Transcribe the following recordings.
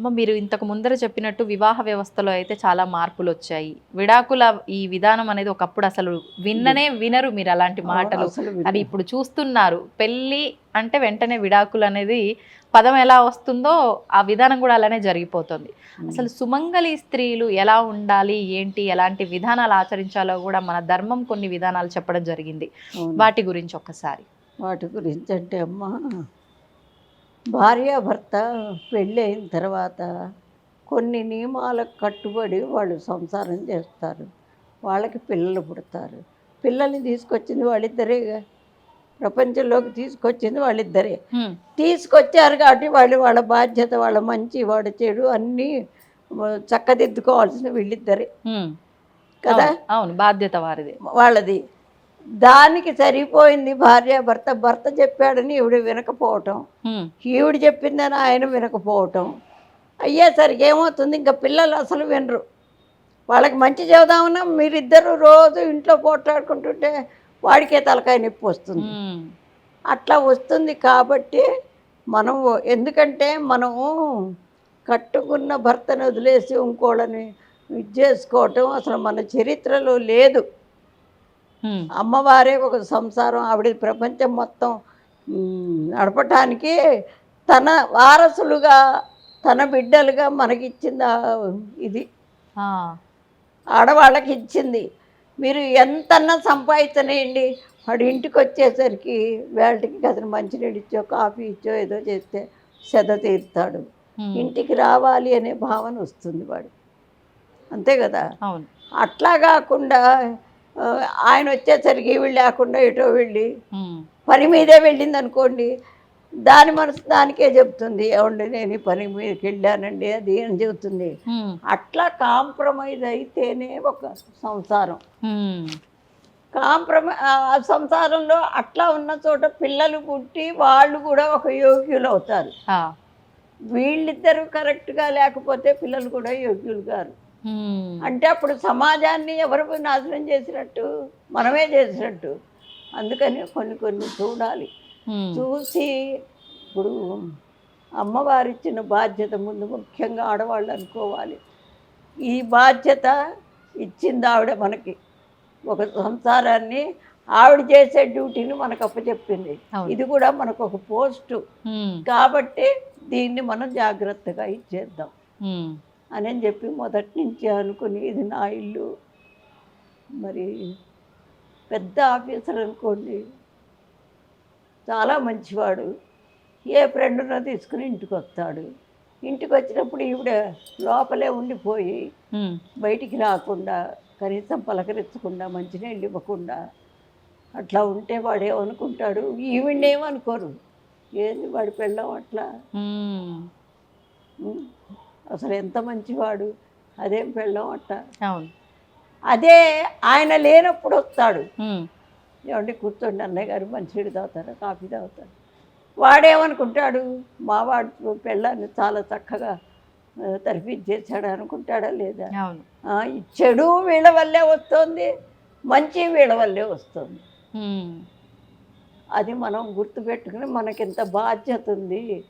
అమ్మ మీరు ఇంతకు ముందర చెప్పినట్టు వివాహ వ్యవస్థలో అయితే చాలా మార్పులు వచ్చాయి విడాకుల ఈ విధానం అనేది ఒకప్పుడు అసలు విన్ననే వినరు మీరు అలాంటి మాటలు. అది ఇప్పుడు చూస్తున్నారు. పెళ్ళి అంటే వెంటనే విడాకులు అనేది పదం ఎలా వస్తుందో ఆ విధానం కూడా అలానే జరిగిపోతుంది. అసలు సుమంగళి స్త్రీలు ఎలా ఉండాలి? ఏంటి? ఎలాంటి విధానాలు ఆచరించాలో కూడా మన ధర్మం కొన్ని విధానాలు చెప్పడం జరిగింది. వాటి గురించి ఒక్కసారి. వాటి గురించి అంటే అమ్మ భార్యాభర్త పెళ్ళి అయిన తర్వాత కొన్ని నియమాలకు కట్టుబడి వాళ్ళు సంసారం చేస్తారు. వాళ్ళకి పిల్లలు పుడతారు. పిల్లల్ని తీసుకొచ్చింది వాళ్ళిద్దరేగా ప్రపంచంలోకి తీసుకొచ్చింది వాళ్ళిద్దరే. తీసుకొచ్చారు కాబట్టి వాళ్ళు వాళ్ళ బాధ్యత వాళ్ళ మంచి వాళ్ళ చెడు అన్నీ చక్కదిద్దుకోవాల్సిన వీళ్ళిద్దరే. కదా? అవును బాధ్యత వారిది. వాళ్ళది. దానికి సరిపోయింది భార్య భర్త భర్త చెప్పాడని ఈవిడ వినకపోవటం. ఈవిడ చెప్పిందని ఆయన వినకపోవటం. అయ్యేసరికి ఏమవుతుంది? ఇంకా పిల్లలు అసలు వినరు. వాళ్ళకి మంచి చెబుదామన్నా మీరిద్దరు రోజు ఇంట్లో పోట్లాడుకుంటుంటే వాడికే తలకాయ నొప్పి వస్తుంది. అట్లా వస్తుంది కాబట్టి మనం ఎందుకంటే మనము కట్టుకున్న భర్తను వదిలేసి ఇంకోళ్ళని ఇది చేసుకోవటం అసలు మన చరిత్రలో లేదు. అమ్మవారే ఒక సంసారం. ఆవిడ ప్రపంచం మొత్తం నడపటానికి తన వారసులుగా తన బిడ్డలుగా మనకిచ్చింది ఇది. ఆడవాళ్ళకి ఇచ్చింది మీరు ఎంతన్నా సంపాదించనేయండి. వాడు ఇంటికి వచ్చేసరికి వేళకి అతను మంచినీళ్ళు ఇచ్చో కాఫీ ఇచ్చో ఏదో చేస్తే సెద తీరుతాడు. ఇంటికి రావాలి అనే భావన వస్తుంది వాడు అంతే కదా? అట్లా కాకుండా ఆయన వచ్చేసరికి వీళ్ళు లేకుండా ఎటో వెళ్ళి పని మీదే వెళ్ళింది అనుకోండి దాని మనసు దానికే చెప్తుంది ఏమండి నేను ఈ పని మీదకి వెళ్ళానండి అది అని చెబుతుంది. అట్లా కాంప్రమైజ్ అయితేనే ఒక సంసారం. కాంప్రమై ఆ సంసారంలో అట్లా ఉన్న చోట పిల్లలు పుట్టి వాళ్ళు కూడా ఒక యోగ్యులు అవుతారు వీళ్ళిద్దరూ కరెక్ట్గా లేకపోతే పిల్లలు కూడా యోగ్యులు గారు హ్మ్, అంటే అప్పుడు సమాజాన్ని ఎవరు నాశనం చేసినట్టు? మనమే చేసినట్టు. అందుకని కొన్ని కొన్ని చూడాలి. చూసి ఇప్పుడు అమ్మవారిచ్చిన బాధ్యత ముందు ముఖ్యంగా ఆడవాళ్ళు అనుకోవాలి. ఈ బాధ్యత ఇచ్చింది ఆవిడ మనకి. ఒక సంసారాన్ని ఆవిడ చేసే డ్యూటీని మనకు అప్పచెప్పింది. ఇది కూడా మనకు ఒక పోస్టు. కాబట్టి దీన్ని మనం జాగ్రత్తగా ఇచ్చేద్దాం. అని చెప్పి మొదటి నుంచి అనుకుని ఇది నా ఇల్లు. మరి పెద్ద ఆఫీసర్ అనుకోండి చాలా మంచివాడు. ఏ ఫ్రెండ్నో తీసుకుని ఇంటికి వస్తాడు. ఇంటికి వచ్చినప్పుడు ఈవిడ లోపలే ఉండిపోయి బయటికి రాకుండా కనీసం పలకరించకుండా మంచినీళ్ళు ఇవ్వకుండా అట్లా ఉంటే వాడు ఏమనుకుంటాడు? ఈవిడేమనుకోరు ఏంది వాడి పెళ్ళం అట్లా? అసలు ఎంత మంచివాడు. అదేం పెళ్ళం అట్ట. అవును. అదే ఆయన లేనప్పుడు వస్తాడు. ఏమండి కూర్చోండి అన్నయ్య గారు మంచినీడు తాగుతారా కాఫీ తాగుతారు? వాడేమనుకుంటాడు మావాడు పెళ్ళాన్ని చాలా చక్కగా తరిపించేసాడు అనుకుంటాడా లేదా? చెడు వీళ్ళ వల్లే వస్తుంది మంచి వీళ్ళ వల్లే వస్తుంది. అది మనం గుర్తుపెట్టుకుని మనకింత బాధ్యత ఉంది?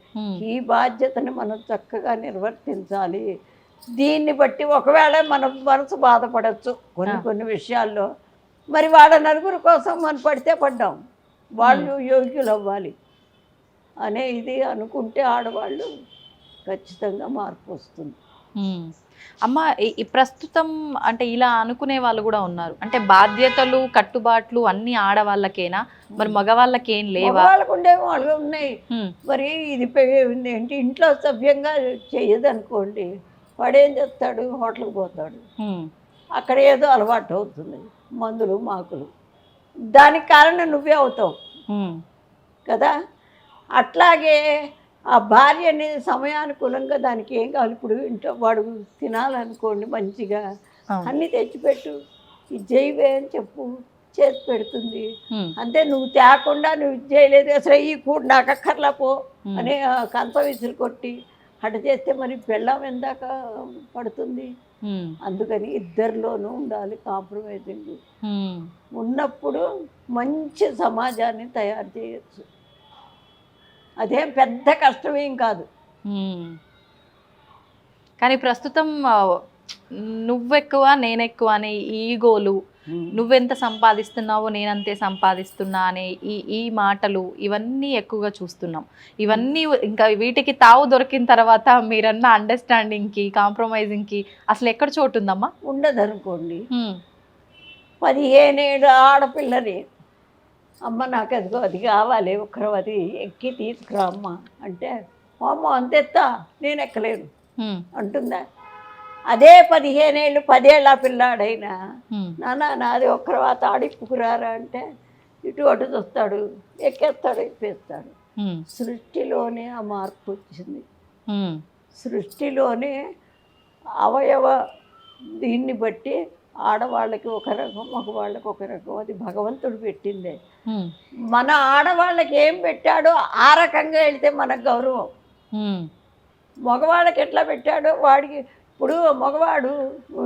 ఈ బాధ్యతని మనం చక్కగా నిర్వర్తించాలి. దీన్ని బట్టి ఒకవేళ మన మనసు బాధపడచ్చు కొన్ని. కొన్ని విషయాల్లో. మరి వాళ్ళ నలుగురు కోసం మనం పడితే పడ్డాం. వాళ్ళు యోగ్యులు అవ్వాలి అనే ఇది అనుకుంటే ఆడవాళ్ళు ఖచ్చితంగా మార్పు వస్తుంది. అమ్మ ప్రస్తుతం అంటే ఇలా అనుకునే వాళ్ళు కూడా ఉన్నారు. అంటే బాధ్యతలు కట్టుబాట్లు అన్ని ఆడవాళ్ళకేనా? మరి మగవాళ్ళకి ఏం లేవా? వాళ్ళకు ఉండేవి ఉన్నాయి. మరి ఇది ఏంటి ఇంట్లో సభ్యంగా చెయ్యదు అనుకోండి వాడేం చేస్తాడు? హోటల్కి పోతాడు. అక్కడ ఏదో అలవాటు అవుతుంది. మందులు మాకులు. దానికి కారణం నువ్వే అవుతావు. కదా? అట్లాగే ఆ భార్యని సమయానుకూలంగా దానికి ఏం కావాలి? ఇప్పుడు ఇంట్లో వాడు తినాలనుకోండి మంచిగా. అన్నీ తెచ్చిపెట్టు. ఇది చేయవే అని చెప్పు చేసి పెడుతుంది. అంతే నువ్వు తేకుండా నువ్వు ఇది చేయలేదు. అసలు ఈ కూడా నాకు అక్కర్లా పో. అని ఆ కంచ విసిరి కొట్టి అట చేస్తే మరి పెళ్ళాం ఎందాక పడుతుంది? అందుకని ఇద్దరిలోనూ ఉండాలి కాంప్రమైజింగ్. ఉన్నప్పుడు మంచి సమాజాన్ని తయారు చేయొచ్చు. అదేం పెద్ద కష్టమేం కాదు. కానీ ప్రస్తుతం నువ్వెక్కువ నేనెక్కువ అనే ఈగోలు నువ్వెంత సంపాదిస్తున్నావో నేనంతే సంపాదిస్తున్నా అనే ఈ ఈ మాటలు ఇవన్నీ ఎక్కువగా చూస్తున్నాం. ఇవన్నీ ఇంకా వీటికి తావు దొరికిన తర్వాత మీరన్న అండర్స్టాండింగ్కి కాంప్రమైజింగ్కి అసలు ఎక్కడ చోటు ఉందమ్మా? ఉండదనుకోండి. ఉమ్, పదిహేనేడు ఆడపిల్లని. అమ్మ నాకు అదిగో అది కావాలి ఒకరు అది ఎక్కి తీసుకురా అమ్మ. అంటే అమ్మ అంతెత్తా నేను ఎక్కలేను. అంటుందా. అదే పదిహేనేళ్ళు పదేళ్ళ పిల్లాడైనా నాన్న నాది ఒక్క తర్వాత ఆడిప్పుకురారా అంటే ఇటు అటు చూస్తాడు ఎక్కేస్తాడు ఎక్కేస్తాడు. సృష్టిలోనే ఆ మార్పు వచ్చింది. సృష్టిలోనే అవయవ దీన్ని బట్టి ఆడవాళ్ళకి ఒక రకం మగవాళ్ళకి ఒక రకం అది భగవంతుడు పెట్టిందే. మన ఆడవాళ్ళకి ఏం పెట్టాడో ఆ రకంగా వెళ్తే మనకు గౌరవం. మగవాళ్ళకి ఎట్లా పెట్టాడో వాడికి ఇప్పుడు మగవాడు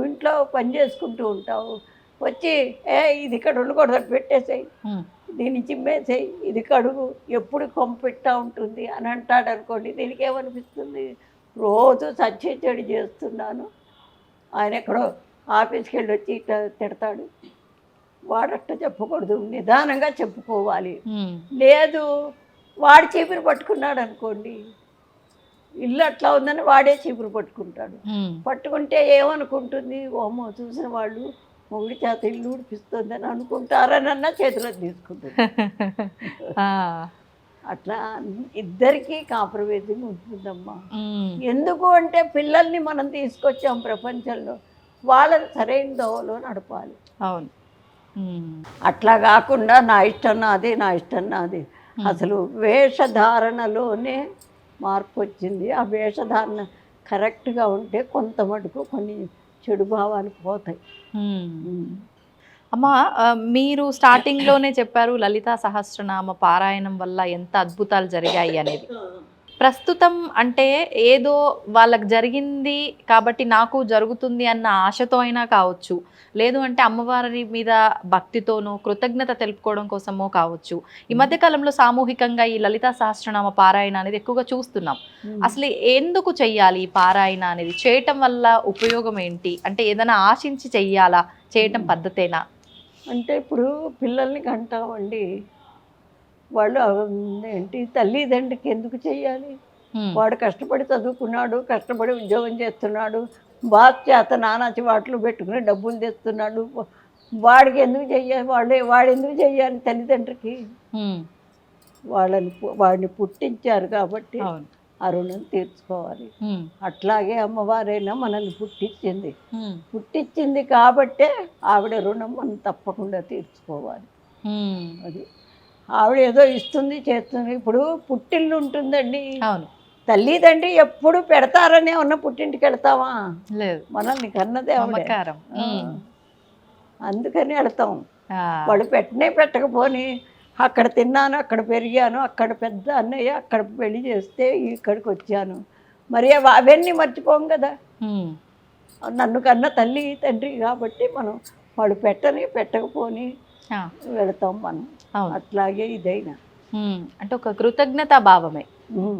ఇంట్లో పని చేసుకుంటూ ఉంటావు. వచ్చి ఏ ఇది ఇక్కడ ఉండకూడదు పెట్టేసేయి. దీన్ని చిమ్మేసేయి ఇది కడుగు. ఎప్పుడు కొంప పెట్టా ఉంటుంది? అని అంటాడు అనుకోండి. దీనికి ఏమనిపిస్తుంది రోజు సత్య చెడు చేస్తున్నాను. ఆయన ఎక్కడో ఆఫీస్కి వెళ్ళి వచ్చి ఇట్లా తిడతాడు. వాడట్ట చెప్పకూడదు నిదానంగా చెప్పుకోవాలి. లేదు వాడు చీపురు పట్టుకున్నాడు అనుకోండి ఇల్లు అట్లా ఉందని వాడే చీపురు పట్టుకుంటాడు. పట్టుకుంటే ఏమనుకుంటుంది? ఓమో చూసిన వాళ్ళు మొగుడి చేత ఇల్లు ఊడిపిస్తుందని అనుకుంటారనన్నా చేతిలో తీసుకుంటుంది. అట్లా ఇద్దరికీ కాంప్రమైజింగ్ ఉంటుందమ్మా. ఎందుకు అంటే పిల్లల్ని మనం తీసుకొచ్చాం ప్రపంచంలో వాళ్ళని సరైన దోవలో నడపాలి. అవును. అట్లా కాకుండా నా ఇష్టం నాది నా ఇష్టం నాది. అసలు వేషధారణలోనే మార్పు వచ్చింది ఆ వేషధారణ కరెక్ట్గా ఉంటే కొంత మటుకు కొన్ని చెడు భావాలు పోతాయి. అమ్మా మీరు స్టార్టింగ్లోనే చెప్పారు లలితా సహస్రనామ పారాయణం వల్ల ఎంత అద్భుతాలు జరిగాయి అనేది. ప్రస్తుతం అంటే ఏదో వాళ్ళకి జరిగింది కాబట్టి నాకు జరుగుతుంది అన్న ఆశతో అయినా కావచ్చు. లేదు అంటే అమ్మవారి మీద భక్తితోనో కృతజ్ఞత తెలుపుకోవడం కోసమో కావచ్చు. ఈ మధ్య కాలంలో సామూహికంగా ఈ లలితా సహస్రనామ పారాయణ అనేది ఎక్కువగా చూస్తున్నాం. అసలు ఎందుకు చెయ్యాలి ఈ పారాయణ అనేది? చేయటం వల్ల ఉపయోగం ఏంటి? అంటే ఏదైనా ఆశించి చెయ్యాలా? చేయటం పద్ధతేనా? అంటే ఇప్పుడు పిల్లల్ని కంటామండి. వాళ్ళు ఏంటి తల్లిదండ్రికి ఎందుకు చెయ్యాలి హ్మ్. వాడు కష్టపడి చదువుకున్నాడు కష్టపడి ఉద్యోగం చేస్తున్నాడు బాస్ చేత నానాచి వాటిలో పెట్టుకుని డబ్బులు తెస్తున్నాడు వాడికి ఎందుకు చెయ్యాలి వాళ్ళే వాడు ఎందుకు చెయ్యాలి తల్లిదండ్రికి. వాళ్ళని వాడిని పుట్టించారు కాబట్టి ఆ రుణం తీర్చుకోవాలి. అట్లాగే అమ్మవారైనా మనల్ని పుట్టించింది. పుట్టించింది కాబట్టే ఆవిడ రుణం మనం తప్పకుండా తీర్చుకోవాలి. అది ఆవిడ ఏదో ఇస్తుంది చేస్తుంది. ఇప్పుడు పుట్టిల్లు ఉంటుందండి. అవును. తల్లిదండ్రి ఎప్పుడు పెడతారనే ఉన్న పుట్టింటికి వెళ్తామా? లేదు. మనల్ని కన్నదే హ్మ్. అందుకని వెళ్తాం. వాడు పెట్టనే పెట్టకపోని అక్కడ తిన్నాను అక్కడ పెరిగాను అక్కడ పెద్ద అన్నయ్య అక్కడ పెళ్ళి చేస్తే ఇక్కడికి వచ్చాను. మరి అవ- అవన్నీ మర్చిపోం కదా. నన్ను కన్న తల్లి తండ్రి కాబట్టి మనం వాడు పెట్టని పెట్టకపోని. వెళతాం మనం. అట్లాగే ఇదైనా. అంటే ఒక కృతజ్ఞతా భావమే.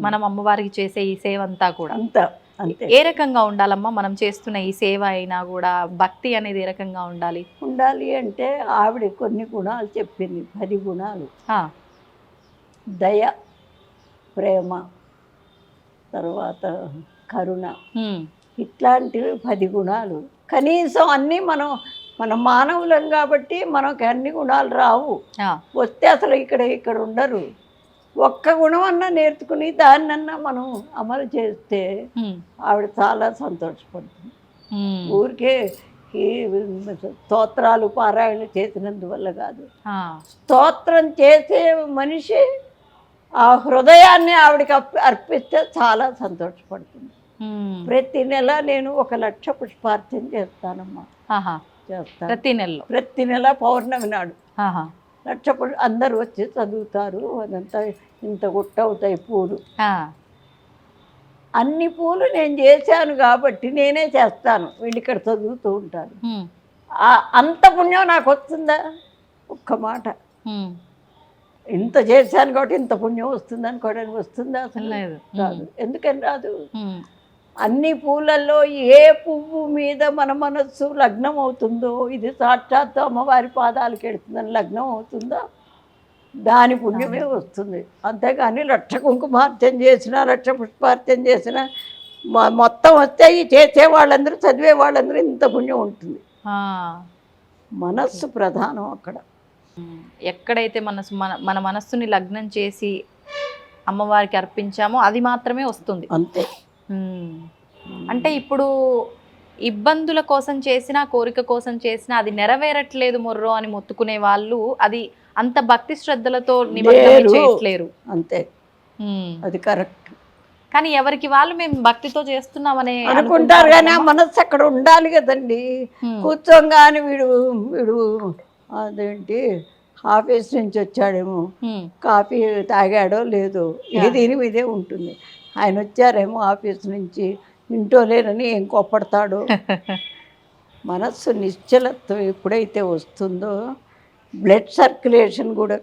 మనం అమ్మవారికి చేసే ఈ సేవ అంతా కూడా. అంత అంతే. ఏ రకంగా ఉండాలమ్మా? మనం చేస్తున్న ఈ సేవ అయినా కూడా భక్తి అనేది ఏ రకంగా ఉండాలి? ఉండాలి అంటే ఆవిడ కొన్ని గుణాలు చెప్పింది. పది గుణాలు. దయ ప్రేమ తర్వాత కరుణ. ఇట్లాంటివి పది గుణాలు. కనీసం అన్నీ మనం మన మానవులం కాబట్టి మనకు అన్ని గుణాలు రావు. వస్తే అసలు ఇక్కడ ఇక్కడ ఉండరు ఒక్క గుణం అన్నా నేర్చుకుని దాన్నన్నా మనం అమలు చేస్తే. ఆవిడ చాలా సంతోషపడుతుంది. ఊరికే ఈ స్తోత్రాలు పారాయణ చేసినందువల్ల కాదు. స్తోత్రం చేసే మనిషి ఆ హృదయాన్ని ఆవిడకి అర్ప- అర్పిస్తే చాలా సంతోషపడుతుంది. ప్రతి నెల నేను ఒక లక్ష పుష్పార్చన చేస్తానమ్మా ఆహా. చేస్తాను ప్రతి నెలలో. ప్రతి నెల పౌర్ణమి నాడు. లక్ష అందరూ వచ్చి చదువుతారు అదంతా ఇంత గుట్ట అవుతాయి పూలు. అన్ని పూలు నేను చేశాను కాబట్టి నేనే చేస్తాను. వీళ్ళు ఇక్కడ చదువుతూ ఆ- అంత పుణ్యం నాకు వస్తుందా? ఒక్క మాట. ఇంత చేశాను కాబట్టి ఇంత పుణ్యం వస్తుంది అనుకోవడానికి వస్తుందా అసలు? లేదు. రాదు. ఎందుకని రాదు? అన్ని పూలల్లో ఏ పువ్వు మీద మన మనస్సు లగ్నం అవుతుందో ఇది సాక్షాత్తు అమ్మవారి పాదాలకు ఎడుతుందని లగ్నం అవుతుందో దాని పుణ్యమే వస్తుంది. అంతేగాని లక్ష కుంకుమార్చన చేసిన లక్ష పుష్పార్చన చేసిన మొత్తం వస్తే ఈ చేసే వాళ్ళందరూ చదివే వాళ్ళందరూ ఇంత పుణ్యం ఉంటుంది. మనస్సు ప్రధానం అక్కడ. ఎక్కడైతే మనసు మన మన మనస్సుని లగ్నం చేసి అమ్మవారికి అర్పించామో అది మాత్రమే వస్తుంది. అంతే. అంటే ఇప్పుడు ఇబ్బందుల కోసం చేసిన కోరిక కోసం చేసిన అది నెరవేరట్లేదు మొర్రో అని మొత్తుకునే వాళ్ళు అది అంత భక్తి శ్రద్ధలతో. చేయట్లేరు. అంతే. అది కరెక్ట్. కానీ ఎవరికి వాళ్ళు మేము భక్తితో చేస్తున్నామనే అనుకుంటారు కానీ ఆ మనస్సు అక్కడ ఉండాలి కదండి. కూర్చోగానే వీడు వీడు అదేంటి ఆఫీస్ నుంచి వచ్చాడేమో. కాఫీ తాగాడో లేదో. ఇది దీని మీదే ఉంటుంది. ఆయన వచ్చారేమో ఆఫీస్ నుంచి. ఇంటో లేనని ఏం కోప్పడతాడో? మనస్సు నిశ్చలత్వం ఎప్పుడైతే వస్తుందో బ్లడ్ సర్క్యులేషన్ కూడా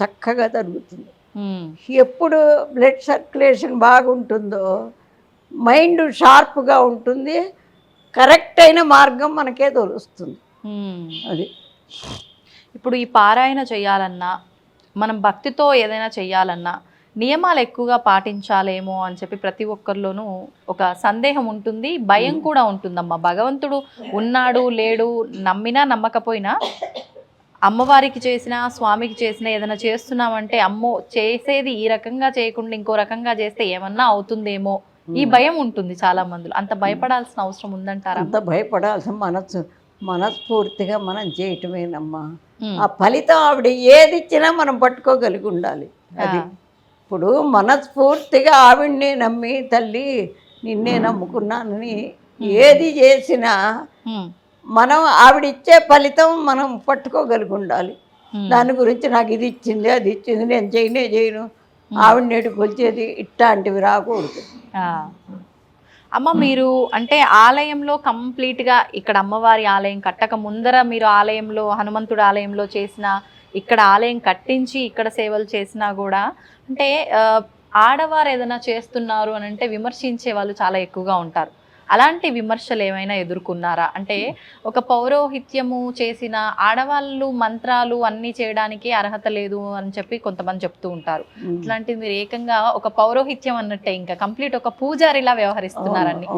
చక్కగా జరుగుతుంది. ఎప్పుడు బ్లడ్ సర్క్యులేషన్ బాగుంటుందో మైండ్ షార్ప్గా ఉంటుంది కరెక్ట్ అయిన మార్గం మనకే తెలుస్తుంది ఉమ్. అది. ఇప్పుడు ఈ పారాయణ చేయాలన్నా మనం భక్తితో ఏదైనా చేయాలన్నా నియమాలు ఎక్కువగా పాటించాలేమో అని చెప్పి ప్రతి ఒక్కరిలోనూ ఒక సందేహం ఉంటుంది భయం కూడా ఉంటుందమ్మా. భగవంతుడు ఉన్నాడు లేడు నమ్మినా నమ్మకపోయినా అమ్మవారికి చేసిన స్వామికి చేసిన ఏదైనా చేస్తున్నామంటే అమ్మో చేసేది ఈ రకంగా చేయకుండా ఇంకో రకంగా చేస్తే ఏమన్నా అవుతుందేమో. ఈ భయం ఉంటుంది చాలా మందిలో. అంత భయపడాల్సిన అవసరం ఉందంటారా? అంత భయపడాల్సిన మనస్సు మనస్ఫూర్తిగా మనం చేయటమేనమ్మా. ఆ ఫలితం ఆవిడ ఏది ఇచ్చినా మనం పట్టుకోగలిగి ఉండాలి. అది. ఇప్పుడు మనస్ఫూర్తిగా ఆవిడ్నే నమ్మి తల్లి నిన్నే నమ్ముకున్నానని ఏది చేసినా. మనం ఆవిడ ఇచ్చే ఫలితం మనం పట్టుకోగలిగి ఉండాలి. దాని గురించి నాకు ఇది ఇచ్చింది అది ఇచ్చింది నేను చేయనే చేయను. ఆవిడ నేటి కొలిచేది ఇట్లాంటివి రాకూడదు. అమ్మ మీరు అంటే ఆలయంలో కంప్లీట్గా ఇక్కడ అమ్మవారి ఆలయం కట్టక ముందర మీరు ఆలయంలో హనుమంతుడు ఆలయంలో చేసిన ఇక్కడ ఆలయం కట్టించి ఇక్కడ సేవలు చేసినా కూడా అంటే ఆడవారు ఏదైనా చేస్తున్నారు అని అంటే విమర్శించే వాళ్ళు చాలా ఎక్కువగా ఉంటారు. అలాంటి విమర్శలు ఏమైనా ఎదుర్కొన్నారా? అంటే ఒక పౌరోహిత్యము చేసిన ఆడవాళ్ళు మంత్రాలు అన్నీ చేయడానికి అర్హత లేదు అని చెప్పి కొంతమంది చెప్తూ ఉంటారు. ఇట్లాంటిది మీరు ఏకంగా ఒక పౌరోహిత్యం అన్నట్టే ఇంకా కంప్లీట్ ఒక పూజారిలా వ్యవహరిస్తున్నారని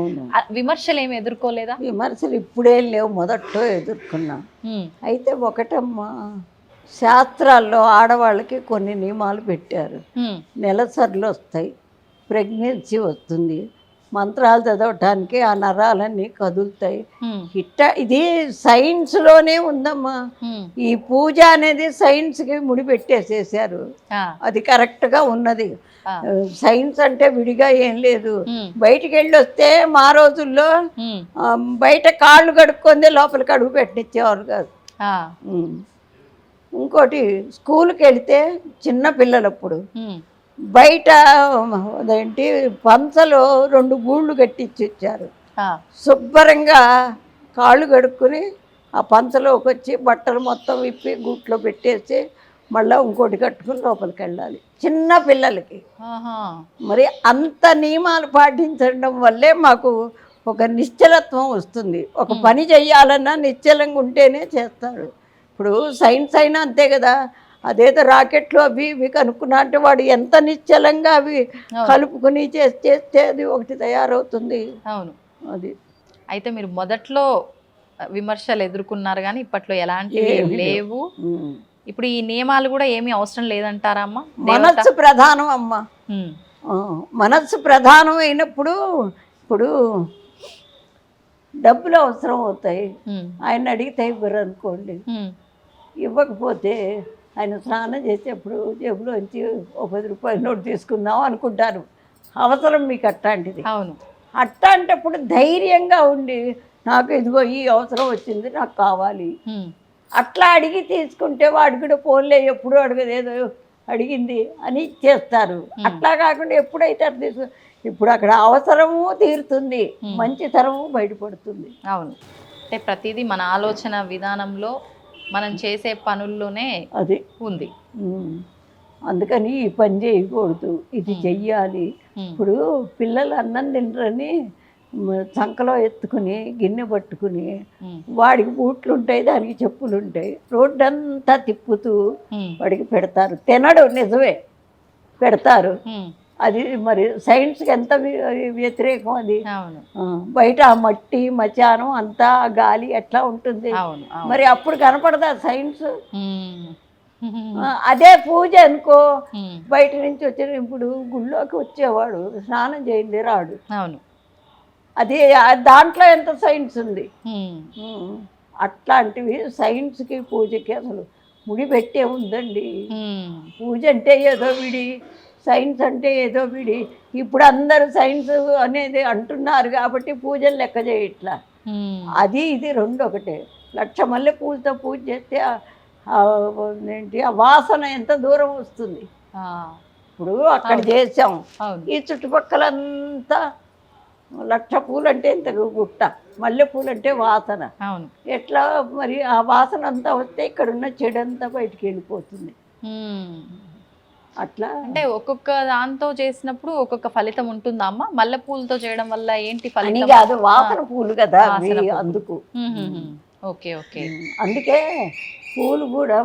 విమర్శలు ఏమి ఎదుర్కోలేదా? విమర్శలు ఇప్పుడే లేవు మొదట్లో ఎదుర్కొన్నా. అయితే ఒకటమ్మా శాస్త్రాల్లో ఆడవాళ్ళకి కొన్ని నియమాలు పెట్టారు. నెలసర్లు వస్తాయి. ప్రెగ్నెన్సీ వస్తుంది. మంత్రాలు చదవటానికి ఆ నరాలన్నీ కదులుతాయి. ఇట్ట ఇది సైన్స్లోనే ఉందమ్మా. ఈ పూజ అనేది సైన్స్కి ముడిపెట్టేసేసారు. అది కరెక్ట్గా ఉన్నది. సైన్స్ అంటే విడిగా ఏం లేదు. బయటికి వెళ్ళి వస్తే మా రోజుల్లో బయట కాళ్ళు కడుక్కుందే లోపలికి అడుగు పెట్టించేవారు కాదు. ఇంకోటి స్కూల్కి వెళితే చిన్న పిల్లలప్పుడు. బయట అదేంటి పంచలో రెండు గూళ్ళు కట్టించి ఇచ్చారు శుభ్రంగా కాళ్ళు కడుక్కొని ఆ పంచలోకి వచ్చి బట్టలు మొత్తం విప్పి గూట్లో పెట్టేసి మళ్ళీ ఇంకోటి కట్టుకుని లోపలికి వెళ్ళాలి చిన్న పిల్లలకి. మరి అంత నియమాలు పాటించడం వల్లే మాకు ఒక నిశ్చలత్వం వస్తుంది. ఒక పని చెయ్యాలన్నా నిశ్చలంగా ఉంటేనే చేస్తాడు ఇప్పుడు సైన్స్ అయినా అంతే కదా. అదేదో రాకెట్లు అవి ఇవి కనుక్కున్నా అంటే వాడు ఎంత నిశ్చలంగా అవి. కలుపుకుని చేసి చేస్తే అది ఒకటి తయారవుతుంది. అవును. అది. అయితే మీరు మొదట్లో విమర్శలు ఎదుర్కొన్నారు కానీ ఇప్పట్లో ఎలాంటివి ఏమీ లేవు. ఉమ్. ఇప్పుడు ఈ నియమాలు కూడా ఏమీ అవసరం లేదంటారా అమ్మా? మనస్సు ప్రధానం అమ్మ. ఉమ్, ఆ, మనస్సు ప్రధానం అయినప్పుడు ఇప్పుడు డబ్బులు అవసరం అవుతాయి. ఉమ్, ఆయన అడిగితే ఇవ్వరు అనుకోండి ఉమ్, ఇవ్వకపోతే ఆయన స్నానం చేసేప్పుడు జేబులోంచి ఒక పది రూపాయల నోటు తీసుకుందాం అనుకుంటారు. అవసరం మీకు అట్లాంటిది. అవును. అట్లాంటప్పుడు ధైర్యంగా ఉండి నాకు ఇదిగో ఈ అవసరం వచ్చింది నాకు కావాలి. అట్లా అడిగి తీసుకుంటే వాడు కూడా ఫోన్లే ఎప్పుడు అడగదు ఏదో అడిగింది అని ఇచ్చేస్తారు అట్లా కాకుండా ఎప్పుడైతే అట్లా తీసు ఇప్పుడు అక్కడ అవసరము తీరుతుంది Hmm. మంచితనము బయటపడుతుంది. అవును. అంటే ప్రతిదీ మన ఆలోచన విధానంలో మనం చేసే పనుల్లోనే అది. ఉంది. అందుకని ఈ పని చేయకూడదు. ఇది. చెయ్యాలి. ఇప్పుడు పిల్లలు అన్నం తినరని చంకలో ఎత్తుకుని గిన్నె పట్టుకుని వాడికి బూట్లు ఉంటాయి దానికి చెప్పులు ఉంటాయి. రోడ్డు అంతా తిప్పుతూ వాడికి పెడతారు. తినడు నిజమే. పెడతారు. అది మరి సైన్స్కి ఎంత వ్య- వ్యతిరేకం అది? బయట ఆ మట్టి మచానం అంతా గాలి ఎట్లా ఉంటుంది? మరి అప్పుడు కనపడదా సైన్స్ అదే పూజ అనుకో. బయట నుంచి వచ్చిన ఇప్పుడు గుళ్ళోకి వచ్చేవాడు స్నానం చేయింది రాడు. అవును. అది దాంట్లో ఎంత సైన్స్ ఉంది? అట్లాంటివి సైన్స్కి పూజకి అసలు ముడి పెట్టే ఉందండి పూజ అంటే ఏదో విడి సైన్స్ అంటే ఏదో విడి. ఇప్పుడు అందరూ సైన్స్ అనేది అంటున్నారు కాబట్టి పూజలు లెక్క చేయట్లా. అది ఇది రెండు ఒకటే లక్ష మల్లె పూలతో పూజ చేస్తే ఏంటి ఆ వాసన ఎంత దూరం వస్తుంది. ఇప్పుడు అక్కడ చేసాం. ఈ చుట్టుపక్కలంతా లక్ష పూలు అంటే ఇంత గుట్ట. మల్లె పూలు అంటే వాసన ఎట్లా మరి ఆ వాసన అంతా వస్తే ఇక్కడ ఉన్న చెడు అంతా బయటికి వెళ్ళిపోతుంది. అట్లా. అంటే ఒక్కొక్క దాంతో చేసినప్పుడు ఒక్కొక్క ఫలితం ఉంటుందా అమ్మ? మల్లెపూలతో చేయడం వల్ల ఏంటి ఫలితం? కాదు వాసన పూలు కదా. అందుకు. Okay okay. అందుకే పూలు కూడా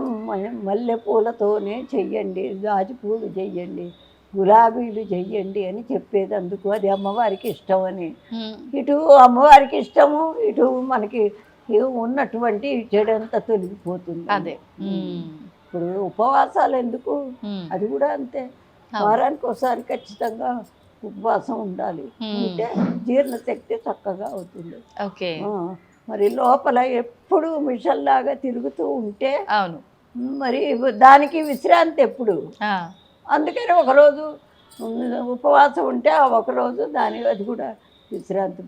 మల్లె పూలతోనే చెయ్యండి గాజు పూలు చెయ్యండి గులాబీలు చెయ్యండి అని చెప్పేది అందుకు. అది అమ్మవారికి ఇష్టం అని. ఇటు అమ్మవారికి ఇష్టము ఇటు మనకి ఉన్నటువంటి చెడంతా తొలగిపోతుంది. అదే. ఇప్పుడు ఉపవాసాలు ఎందుకు? అది కూడా అంతే. వారానికి ఒకసారి ఖచ్చితంగా ఉపవాసం ఉండాలి. ఉంటే జీర్ణశక్తి చక్కగా అవుతుంది. ఓకే. మరి లోపల ఎప్పుడు మిషన్లాగా తిరుగుతూ ఉంటే అవును. మరి దానికి విశ్రాంతి ఎప్పుడు? అందుకని ఒకరోజు ఉపవాసం ఉంటే ఆ ఒకరోజు దాని అది కూడా విశ్రాంతి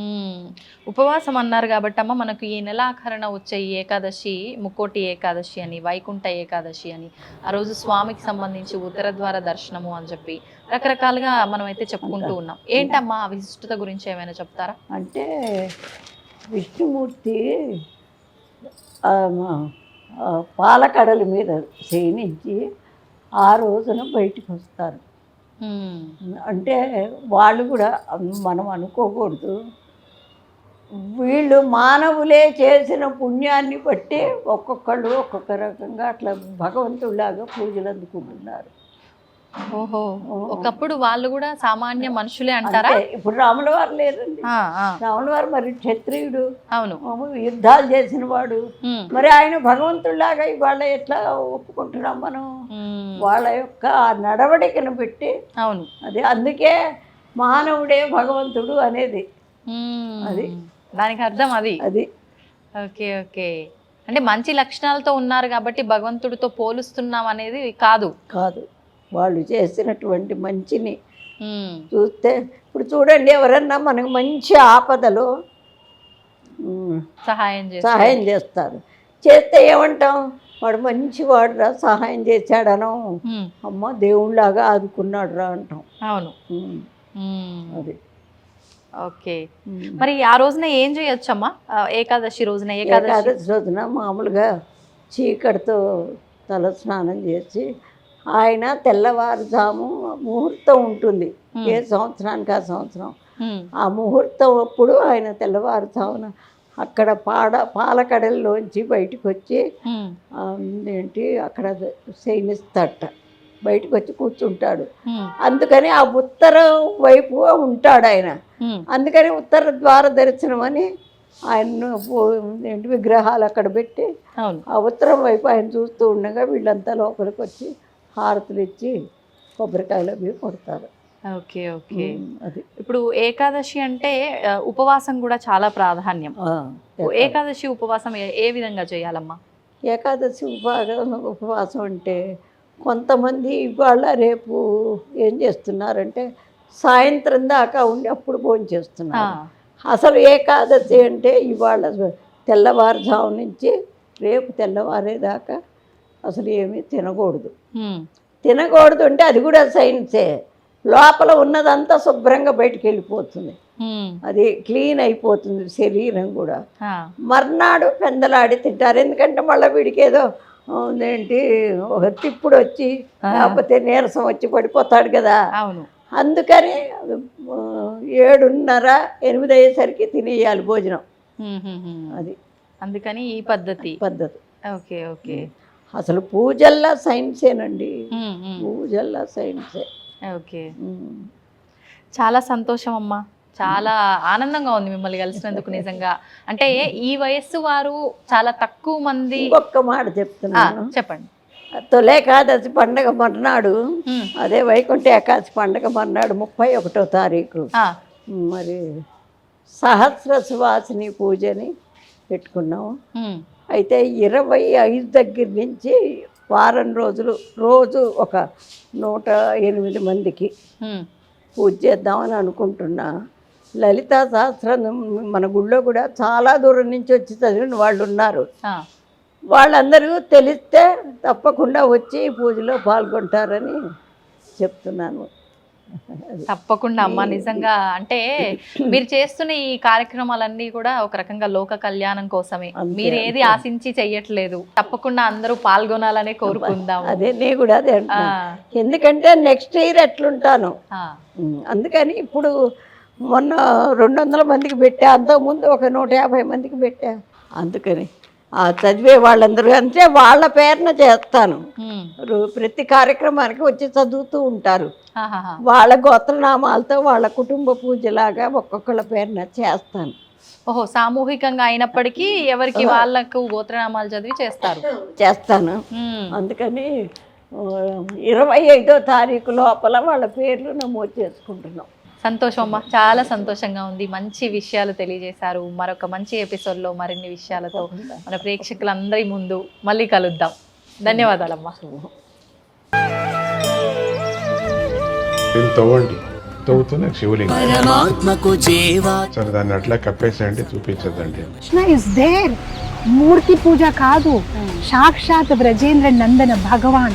ఉమ్. ఉపవాసం అన్నారు కాబట్టి అమ్మ మనకు ఈ నెలాఖరణ వచ్చే ఈ ఏకాదశి ముక్కోటి ఏకాదశి అని వైకుంఠ ఏకాదశి అని ఆ రోజు స్వామికి సంబంధించి ఉత్తర ద్వార దర్శనము అని చెప్పి రకరకాలుగా మనం అయితే చెప్పుకుంటూ ఉన్నాం. ఏంటమ్మా ఆ విశిష్టత గురించి ఏమైనా చెప్తారా? అంటే విష్ణుమూర్తి పాలకడల మీద శయనించి ఆ రోజున బయటికి వస్తారు. అంటే వాళ్ళు కూడా మనం అనుకోకూడదు. వీళ్ళు మానవులే చేసిన పుణ్యాన్ని బట్టి ఒక్కొక్కళ్ళు ఒక్కొక్క రకంగా అట్లా భగవంతుడిలాగా పూజలు అందుకుంటున్నారు. ఓహో ఒకప్పుడు వాళ్ళు కూడా సామాన్య మనుషులే అంటారా? ఇప్పుడు రాముల వారు లేరండి. ఆ, రాముల వారు మరి క్షత్రియుడు. అవును. యుద్ధాలు చేసిన వాడు. మరి ఆయన భగవంతుడిలాగా ఇవాళ ఎట్లా ఒప్పుకుంటున్నాం మనం? వాళ్ళ యొక్క నడవడికను పెట్టి అవును. అది అందుకే మానవుడే భగవంతుడు అనేది. అది. దానికి అర్థం అది. అది. Okay okay. అంటే మంచి లక్షణాలతో ఉన్నారు కాబట్టి భగవంతుడితో పోలుస్తున్నాం అనేది కాదు. కాదు. వాళ్ళు చేసినటువంటి మంచిని చూస్తే ఇప్పుడు చూడండి ఎవరన్నా మనకు మంచి ఆపదలో సహాయం సహాయం చేస్తారు. చేస్తే ఏమంటాం? వాడు మంచి వాడురా సహాయం చేశాడనో? అమ్మ దేవుళ్ళలాగా ఆదుకున్నాడు రా అంటాం. అవును. అది. ఓకే. మరి ఆ రోజున ఏం చేయొచ్చమ్మా? ఏకాదశి రోజున ఏకాదశి రోజున మామూలుగా చీకటితో తల స్నానం చేసి ఆయన తెల్లవారుజాము ముహూర్తం ఉంటుంది. ఉమ్, ఏ సంవత్సరానికి ఆ సంవత్సరం? ఉమ్, ఆ ముహూర్తం అప్పుడు ఆయన తెల్లవారుజామున అక్కడ పాడ పాలకడల్లోంచి బయటకు వచ్చి ఆ, ఏంటి అక్కడ శయనిస్తట. బయటకు వచ్చి కూర్చుంటాడు అందుకని ఆ ఉత్తర వైపు ఉంటాడు ఆయన అందుకని ఉత్తర ద్వార దర్శనం అని ఆయన ఏంటి విగ్రహాలు అక్కడ పెట్టి ఆ ఉత్తరం వైపు ఆయన చూస్తూ ఉండగా వీళ్ళంతా లోపలికి వచ్చి హారతులు ఇచ్చి కొబ్బరికాయలు అవి కొడతారు. Okay okay. అది. ఇప్పుడు ఏకాదశి అంటే ఉపవాసం కూడా చాలా ప్రాధాన్యం. ఏకాదశి. ఉపవాసం ఏ- విధంగా చేయాలమ్మా? ఏకాదశి ఉపవాసం ఉపవాసం అంటే కొంతమంది ఇవాళ రేపు ఏం చేస్తున్నారంటే సాయంత్రం దాకా ఉండి అప్పుడు భోజనం చేస్తున్నారు. అసలు ఏకాదశి అంటే ఇవాళ తెల్లవారుజాము నుంచి రేపు తెల్లవారేదాకా అసలు ఏమీ తినకూడదు. తినకూడదు అంటే అది కూడా సైన్సే. లోపల ఉన్నదంతా శుభ్రంగా బయటికి వెళ్ళిపోతుంది. అది క్లీన్ అయిపోతుంది శరీరం కూడా. మర్నాడు పెందలాడి తింటారు. ఎందుకంటే మళ్ళీ వీడికి ఏదో ఏంటి ఒక తిప్పుడు వచ్చి లేకపోతే నీరసం వచ్చి పడిపోతాడు కదా. అందుకని ఏడున్నర ఎనిమిది అయ్యేసరికి తినేయాలి భోజనం. అది. అందుకని ఈ పద్ధతి. పద్ధతి. Okay okay. అసలు పూజల్లా సైన్సేనండి. పూజల్లా సైన్సే. ఓకే. చాలా సంతోషం అమ్మా చాలా ఆనందంగా ఉంది మిమ్మల్ని కలిసినందుకు నిజంగా. అంటే ఈ వయస్సు వారు చాలా తక్కువ మంది ఇంకొక మాట చెప్తున్నాను. చెప్పండి. తొలి ఏకాదశి పండగ మర్నాడు. అదే వైకుంఠ ఏకాదశి పండగ మర్నాడు ముప్పై ఒకటో తారీఖు. మరి సహస్ర సువాసిని పూజని పెట్టుకున్నాము అయితే ఇరవై ఐదు దగ్గర నుంచి వారం రోజులు రోజు ఒక నూట ఎనిమిది మందికి పూజ చేద్దామని అనుకుంటున్నా. లలితా సహస్రం మన గుళ్ళో కూడా చాలా దూరం నుంచి వచ్చి చదివిన వాళ్ళు ఉన్నారు. వాళ్ళందరూ తెలిస్తే తప్పకుండా వచ్చి పూజలో పాల్గొంటారని చెప్తున్నాను. తప్పకుండా అమ్మా నిజంగా. అంటే మీరు చేస్తున్న ఈ కార్యక్రమాలన్నీ కూడా ఒక రకంగా లోక కళ్యాణం కోసమే. మీరు ఏది ఆశించి చెయ్యట్లేదు. తప్పకుండా అందరూ పాల్గొనాలనే కోరుకుందాం అదే నేను కూడా అదే ఎందుకంటే నెక్స్ట్ ఇయర్ ఎట్లుంటాను. అందుకని ఇప్పుడు మొన్న రెండు వందల మందికి పెట్టా అంతకుముందు ఒక నూట యాభై మందికి పెట్టా. అందుకని. చదివే వాళ్ళందరూ అంటే వాళ్ళ పేరున చేస్తాను. ప్రతి కార్యక్రమానికి వచ్చి చదువుతూ ఉంటారు. వాళ్ళ గోత్రనామాలతో వాళ్ళ కుటుంబ పూజలాగా ఒక్కొక్కళ్ళ పేరున చేస్తాను. ఓహో సామూహికంగా అయినప్పటికీ ఎవరికి వాళ్ళకు గోత్రనామాలు చదివి చేస్తారు. చేస్తాను. అందుకని ఇరవై ఐదో తారీఖు లోపల వాళ్ళ పేర్లు నమోదు చేసుకుంటున్నాం. సంతోషం అమ్మా. చాలా సంతోషంగా ఉంది. మంచి విషయాలు తెలియజేశారు. మరొక మంచి ఎపిసోడ్లో మరిన్ని విషయాలతో మన ప్రేక్షకులందరి ముందు మళ్ళీ కలుద్దాం. ధన్యవాదాలమ్మా. దీన్ని తవ్వండి. తవ్వుతూనే శివలింగం. పరమాత్మకు జీవా సరే దాన్ని అట్లా కప్పేసేయండి చూపించదండి కృష్ణ ఇస్ దేర్ మూర్తి పూజ కాదు. సాక్షాత్ బ్రజేంద్ర నందన భగవాన్.